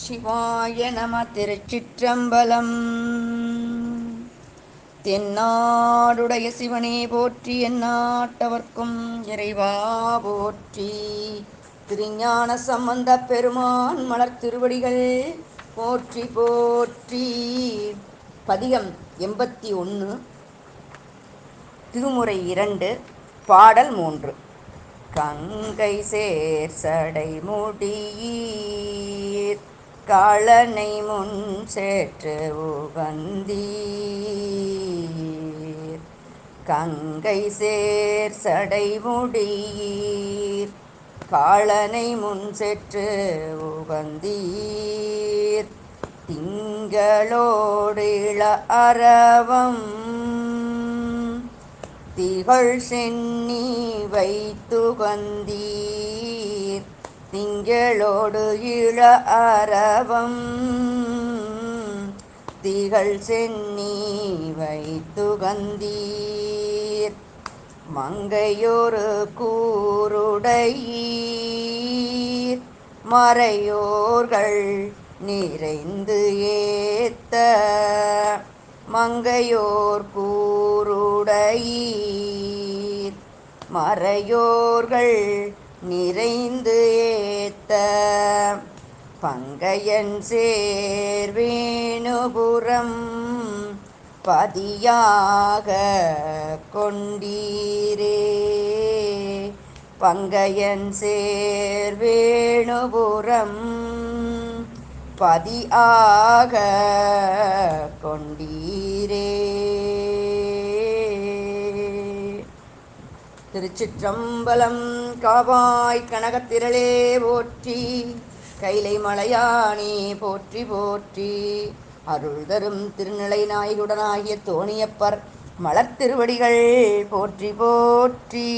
சிவாய நம திருச்சிற்றம்பலம். தென்னாடுடைய சிவனே போற்றி எந்நாட்டவர்க்கும் இறைவா போற்றி. திருஞான சம்பந்த பெருமான் மலர் திருவடிகள் போற்றி போற்றி. பதிகம் எண்பத்தி ஒன்று திருமுறை இரண்டு பாடல் மூன்று. கங்கை சேர் சடை முடியீர் காளனை முன் சேற்று உகந்தீர். கங்கை சேர் சடை முடியீர். காளனை முன் செற்று உகந்தீர். திங்களோடு இள அரவம் திகழ் சென்னி வைத்துகந்தீர். திங்களோடு இள அரவம் திகழ் சென்னி வைத்துகந்தீர். மங்கையொரு கூருடையீர். மறையோர்கள் நிறைந்து ஏத்த. மங்கையோர் கூருடையீர். மறையோர்கள் நிறைந்து ஏத்த பங்கையன் சேர்வேணுபுரம் பதியாக கொண்டீரே. பங்கையன் சேர்வேணுபுரம் பதியாக கொண்டீரே. திருச்சிற்றம்பலம் காவாய் கனகத்திரளே போற்றி கைலை மலையானே போற்றி போற்றி. அருள் தரும் திருநிலை நாயகுடனாகிய தோணியப்பர் மலர்த்திருவடிகள் போற்றி போற்றி.